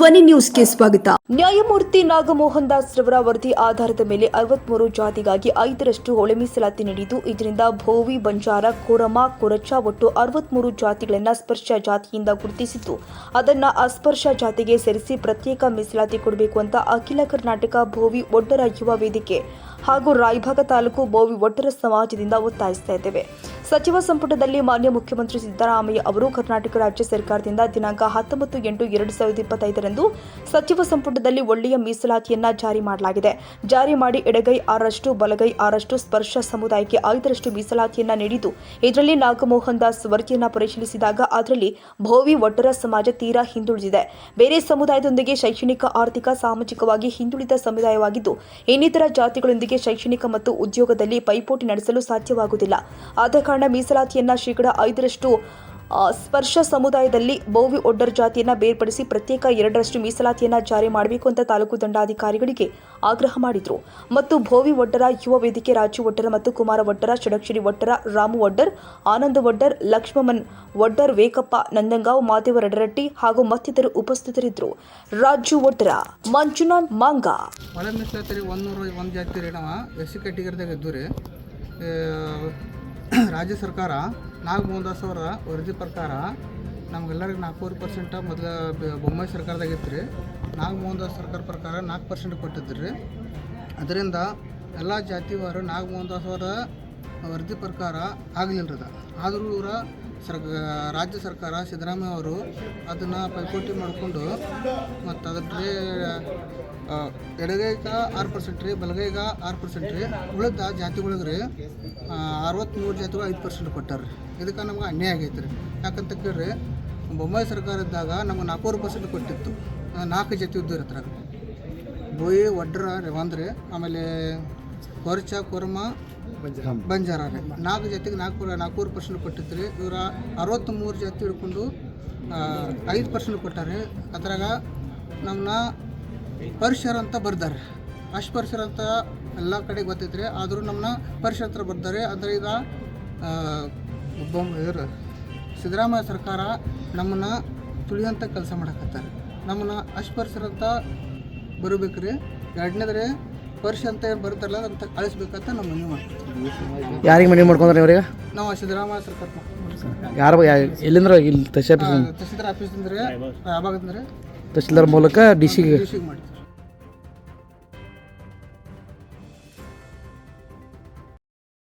ಧ್ವನಿ ನ್ಯೂಸ್ಗೆ ಸ್ವಾಗತ. ನ್ಯಾಯಮೂರ್ತಿ ನಾಗಮೋಹನ್ ದಾಸ್ ರವರ ವರದಿ ಆಧಾರದ ಮೇಲೆ ಅರವತ್ಮೂರು ಜಾತಿಗಾಗಿ ಐದರಷ್ಟು ಒಳ ಮೀಸಲಾತಿ ನೀಡಿದ್ದು, ಇದರಿಂದ ಭೋವಿ, ಬಂಜಾರ, ಕೊರಮ, ಕೊರಚ ಒಟ್ಟು ಅರವತ್ಮೂರು ಜಾತಿಗಳನ್ನು ಸ್ಪರ್ಶ ಜಾತಿಯಿಂದ ಗುರುತಿಸಿದ್ದು ಅದನ್ನ ಅಸ್ಪರ್ಶ ಜಾತಿಗೆ ಸೇರಿಸಿ ಪ್ರತ್ಯೇಕ ಮೀಸಲಾತಿ ಕೊಡಬೇಕು ಅಂತ ಅಖಿಲ ಕರ್ನಾಟಕ ಭೋವಿ ಒಡ್ಡರ ಯುವ ವೇದಿಕೆ ಹಾಗೂ ರಾಯಭಾಗ ತಾಲೂಕು ಭೋವಿ ಒಡ್ಡರ ಸಮಾಜದಿಂದ ಒತ್ತಾಯಿಸ್ತಾ ಇದ್ದೇವೆ. ಸಚಿವ ಸಂಪುಟದಲ್ಲಿ ಮಾನ್ಯ ಮುಖ್ಯಮಂತ್ರಿ ಸಿದ್ದರಾಮಯ್ಯ ಅವರು ಕರ್ನಾಟಕ ರಾಜ್ಯ ಸರ್ಕಾರದಿಂದ ದಿನಾಂಕ ಹತ್ತೊಂಬತ್ತು ಎಂಟು ಎರಡು ಸಾವಿರದ ಇಪ್ಪತ್ತೈದರಂದು ಸಚಿವ ಸಂಪುಟದಲ್ಲಿ ಒಳ್ಳೆಯ ಮೀಸಲಾತಿಯನ್ನ ಜಾರಿ ಮಾಡಲಾಗಿದೆ. ಜಾರಿ ಮಾಡಿ ಎಡಗೈ ಆರಷ್ಟು ಬಲಗೈ ಆರಷ್ಟು ಸ್ಪರ್ಶ ಸಮುದಾಯಕ್ಕೆ ಐದರಷ್ಟು ಮೀಸಲಾತಿಯನ್ನ ನೀಡಿದ್ದು, ಇದರಲ್ಲಿ ನಾಗಮೋಹನ್ ದಾಸ್ ವರದಿಯನ್ನ ಪರಿಶೀಲಿಸಿದಾಗ ಅದರಲ್ಲಿ ಭೋವಿ ಒಟ್ಟರ ಸಮಾಜ ತೀರಾ ಹಿಂದುಳಿದಿದೆ. ಬೇರೆ ಸಮುದಾಯದೊಂದಿಗೆ ಶೈಕ್ಷಣಿಕ, ಆರ್ಥಿಕ, ಸಾಮಾಜಿಕವಾಗಿ ಹಿಂದುಳಿದ ಸಮುದಾಯವಾಗಿದ್ದು, ಇನ್ನಿತರ ಜಾತಿಗಳೊಂದಿಗೆ ಶೈಕ್ಷಣಿಕ ಮತ್ತು ಉದ್ಯೋಗದಲ್ಲಿ ಪೈಪೋಟಿ ನಡೆಸಲು ಸಾಧ್ಯವಾಗುವುದಿಲ್ಲ. ಆದ ಕಾರಣ ಮೀಸಲಾತಿಯನ್ನ ಶೇಕಡ ಐದರಷ್ಟು ಸ್ಪರ್ಶ ಸಮುದಾಯದಲ್ಲಿ ಬೋವಿ ಒಡ್ಡರ್ ಜಾತಿಯನ್ನ ಬೇರ್ಪಡಿಸಿ ಪ್ರತ್ಯೇಕ ಎರಡರಷ್ಟು ಮೀಸಲಾತಿಯನ್ನ ಜಾರಿ ಮಾಡಬೇಕು ಅಂತ ತಾಲೂಕು ದಂಡಾಧಿಕಾರಿಗಳಿಗೆ ಆಗ್ರಹ ಮಾಡಿದ್ರು. ಮತ್ತು ಭೋವಿ ಒಡ್ಡರ, ಯುವ ವೇದಿಕೆ ರಾಜು ಒಡ್ಡರ ಮತ್ತು ಕುಮಾರ ಒಡ್ಡರ ಷಡಕ್ಷರಿ ಒಡ್ಡರ, ರಾಮು ಒಡ್ಡರ್, ಆನಂದ ಒಡ್ಡರ್ ಲಕ್ಷ್ಮಣನ್ ಒಡ್ಡರ್, ವೇಕಪ್ಪ ನಂದಂಗಾವ್ ಮಾದೇವ ರಡರಟ್ಟಿ ಹಾಗೂ ಮತ್ತಿತರರು ಉಪಸ್ಥಿತರಿದ್ದರು. ರಾಜು ಒಡ್ಡರ, ಮಂಜುನಾಥ್ ಮಾಂಗ. ರಾಜ್ಯ ಸರ್ಕಾರ, ನಾಲ್ಕು ಮೋಹನ್ ದಾಸ್ ಅವರ ವರದಿ ಪ್ರಕಾರ ನಮ್ಗೆಲ್ಲರಿಗೂ ನಾಲ್ಕೂವರೆ ಪರ್ಸೆಂಟ ಮೊದಲ ಬೊಮ್ಮಾಯಿ ಸರ್ಕಾರದಾಗ ಇತ್ತು ರೀ ನಾಗಮೋಹನ್ ಮೋಹನ್ ದಾಸ್ ಸರ್ಕಾರ ಪ್ರಕಾರ ನಾಲ್ಕು ಪರ್ಸೆಂಟ್ ಕೊಟ್ಟಿದ್ರು. ರೀ ಅದರಿಂದ ಎಲ್ಲ ಜಾತಿವಾರು ನಾಲ್ಕು ಮೋಹನ್ ದಾಸ್ ಅವರ ವರದಿ ಪ್ರಕಾರ ಆಗಲಿಲ್ಲ ರೀ ಆದರೂ ಇವರ ಸರ್ಕ ರಾಜ್ಯ ಸರ್ಕಾರ ಸಿದ್ದರಾಮಯ್ಯ ಅವರು ಅದನ್ನು ಪೈಪೋಟಿ ಮಾಡಿಕೊಂಡು ಮತ್ತು ಅದ್ರ ಎಡಗೈಗ ಆರು ಪರ್ಸೆಂಟ್ ರೀ, ಬಲಗೈಗ ಆರು ಪರ್ಸೆಂಟ್ ರೀ, ಉಳಿದ ಜಾತಿಗಳಿಗೆ ರೀ ಅರವತ್ತ್ಮೂರು ಜಾತಿಗಳು ಐದು ಪರ್ಸೆಂಟ್ ಕೊಟ್ಟಾರ ರೀ. ಇದಕ್ಕೆ ನಮ್ಗೆ ಅನ್ಯಾಯ ಆಗೈತೆ ರೀ. ಯಾಕಂತ ಕೇಳ್ರಿ ಬೊಂಬಾಯಿ ಸರ್ಕಾರ ಇದ್ದಾಗ ನಮ್ಗೆ ನಾಲ್ಕೂರು ಪರ್ಸೆಂಟ್ ಕೊಟ್ಟಿತ್ತು. ನಾಲ್ಕು ಜಾತಿ ಇದ್ದು ರೀ ಅದ್ರಾಗ ಬೋಯಿ ಒಡ್ರ ರೀ, ಆಮೇಲೆ ಕೊರ್ಚ ಕೊರ್ಮ ಬಂಜಾರ ನಾಲ್ಕು ಜಾತಿಗೆ ನಾಲ್ಕು ನಾಲ್ಕೂರು ಪರ್ಸೆಂಟ್ ಕೊಟ್ಟಿತ್ತು ಇವರ ಅರವತ್ತ್ಮೂರು ಜಾತಿ ಹಿಡ್ಕೊಂಡು ಐದು ಪರ್ಸೆಂಟ್ ಕೊಟ್ಟಾರೆ. ಅದ್ರಾಗ ನಮ್ಮನ್ನ ಪರಿಸರ ಅಂತ ಬರ್ದಾರೆ. ಅಸ್ಪರ್ಶರ ಅಂತ ಎಲ್ಲ ಕಡೆ ಗೊತ್ತೈತ್ರಿ. ಆದರೂ ನಮ್ಮನ್ನ ಪರಿಸರ ಹತ್ರ ಬರ್ತಾರೆ ಅಂದರೆ ಈಗ ಇವ್ರು ಸಿದ್ದರಾಮಯ್ಯ ಸರ್ಕಾರ ನಮ್ಮನ್ನ ತುಳಿಯೋಂಥ ಕೆಲಸ ಮಾಡಕತ್ತಾರೆ. ನಮ್ಮನ್ನ ಪರಿಸರ ಅಂತ ಬರಬೇಕ್ರಿ. ಎರಡನೇದ್ರೆ ಪರಿಷ ಅಂತ ಏನು ಬರುತ್ತಲ್ಲ ಅಂತ ಕಳಿಸ್ಬೇಕಂತ ನಮ್ಮ ಮನವಿ ಮಾಡ್ತೀವಿ. ಯಾರಿಗೆ ಮನೆ ಮಾಡ್ಕೊಂಡ್ರೆ ಇವ್ರಿಗೆ ನಾವು ಸಿದ್ದರಾಮಯ್ಯ ಸರ್ಕಾರ ಯಾರು ಎಲ್ಲಿಂದ್ರ ಇಲ್ಲಿ ತಹಶೀಲ್ ತಹಸೀಲ್ದಾರ್ ಯಾವಾಗ ಯಾವಾಗಂದ್ರೆ ತಹಶೀಲ್ದಾರ್ ಮೂಲಕ ಡಿ ಸಿಗೆ